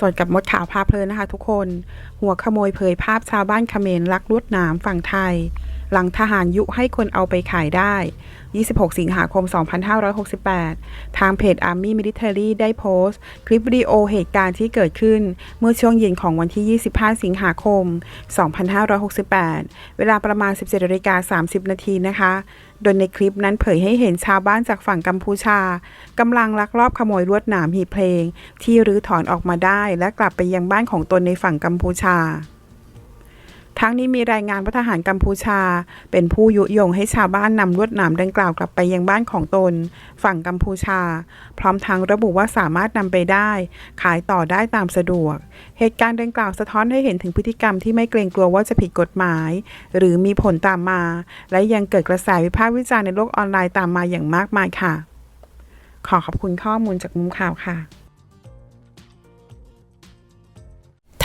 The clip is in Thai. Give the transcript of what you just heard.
สดกับมดขาวพาเพลินนะคะทุกคน หัวขโมยเผยภาพชาวบ้านเขมรลักลวดหนามฝั่งไทย หลังทหารยุให้คนเอาไปขายได้ 26 สิงหาคม 2568 ทางเพจ Army Military ได้โพสต์ คลิปวิดีโอเหตุการณ์ที่เกิดขึ้น เมื่อช่วงเย็นของวันที่ 25 สิงหาคม 2568 เวลาประมาณ 17นาฬิกา30 นาทีนะคะ โดยในคลิปนั้นเผยให้เห็นชาวบ้านจากฝั่งกัมพูชากำลังลักลอบขโมยลวดหนามหีบเพลง ที่รื้อถอนออกมาได้และกลับไปยังบ้านของตนในฝั่งกัมพูชา ทั้งนี้มีรายงานว่าทหารกัมพูชา เป็นผู้ยุยงให้ชาวบ้านนำลวดหนามดังกล่าวกลับไปยังบ้านของตน ฝั่งกัมพูชา พร้อมทั้งระบุว่าสามารถนำไปได้ ขายต่อได้ตามสะดวก เหตุการณ์ดังกล่าวสะท้อนให้เห็นถึงพฤติกรรมที่ไม่เกรงกลัวว่าจะผิดกฎหมาย หรือมีผลตามมา และยังเกิดกระแสวิพากษ์วิจารณ์ในโลกออนไลน์ตามมาอย่างมากมายค่ะ ขอขอบคุณข้อมูลจากมุมข่าวค่ะ